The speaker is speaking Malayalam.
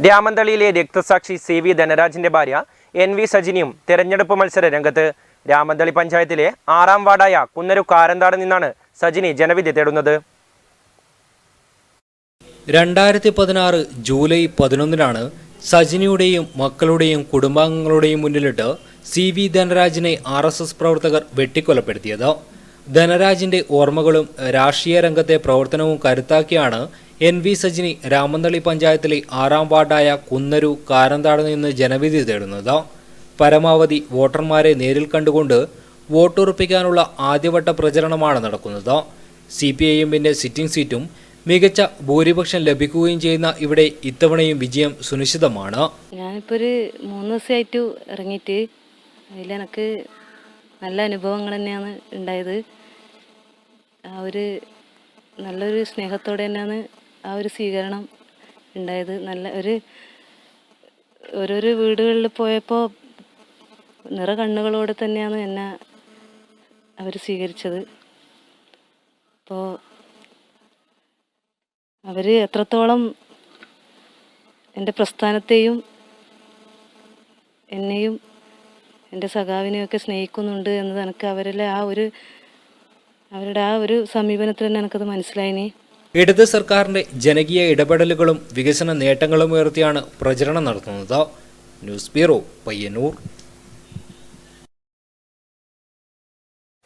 രാമന്തളിയിലെ രക്തസാക്ഷി സി വി ധനരാജിന്റെ ഭാര്യ എൻ വി സജിനിയും തെരഞ്ഞെടുപ്പ് മത്സര രംഗത്ത് രാമന്തളി പഞ്ചായത്തിലെ ആറാം വാർഡായ കുന്നരു കാരന്താട് നിന്നാണ് സജിനി ജനവിധി തേടുന്നത്. രണ്ടായിരത്തി പതിനാറ് ജൂലൈ പതിനൊന്നിനാണ് സജിനിയുടെയും മക്കളുടെയും കുടുംബാംഗങ്ങളുടെയും മുന്നിലിട്ട് സി വി ധനരാജിനെ ആർ എസ് എസ് പ്രവർത്തകർ വെട്ടിക്കൊലപ്പെടുത്തിയത്. ധനരാജിന്റെ ഓർമ്മകളും രാഷ്ട്രീയ രംഗത്തെ പ്രവർത്തനവും കരുത്താക്കിയാണ് എൻ വി സജിനി രാമന്തളി പഞ്ചായത്തിലെ ആറാം വാർഡായ കുന്നരു കാരന്താട് നിന്ന് ജനവിധി തേടുന്നത്. പരമാവധി വോട്ടർമാരെ നേരിൽ കണ്ടുകൊണ്ട് വോട്ടുറപ്പിക്കാനുള്ള ആദ്യവട്ട പ്രചരണമാണ് നടക്കുന്നത്. സി പി ഐ എമ്മിന്റെ സിറ്റിംഗ് സീറ്റും മികച്ച ഭൂരിപക്ഷം ലഭിക്കുകയും ചെയ്യുന്ന ഇവിടെ ഇത്തവണയും വിജയം സുനിശ്ചിതമാണ്. ഞാനിപ്പോൾ ഒരു മൂന്ന് ദിവസമായിട്ട് ഇറങ്ങിയിട്ട് അതിലെനക്ക് നല്ല അനുഭവങ്ങൾ തന്നെയാണ് ഉണ്ടായത്. ആ ഒരു നല്ലൊരു സ്നേഹത്തോടെ തന്നെയാണ് ആ ഒരു സ്വീകരണം ഉണ്ടായത്. നല്ല ഒരു ഓരോരോ വീടുകളിൽ പോയപ്പോൾ നിറ കണ്ണുകളോടെ തന്നെയാണ് എന്നെ അവർ സ്വീകരിച്ചത്. അപ്പോൾ അവർ എത്രത്തോളം എന്റെ പ്രസ്ഥാനത്തെയും എന്നെയും എന്റെ സഖാവിനെയൊക്കെ സ്നേഹിക്കുന്നുണ്ട് എന്നത് എനിക്ക് അവരിലെ ആ ഒരു അവരുടെ ആ ഒരു സമീപനത്തിൽ തന്നെ എനിക്കത് മനസ്സിലായിനി ഇടത് സർക്കാരിന്റെ ജനകീയ ഇടപെടലുകളും വികസന നേട്ടങ്ങളും ഉയർത്തിയാണ് പ്രചരണം നടത്തുന്നത്. News bureau Payyanur.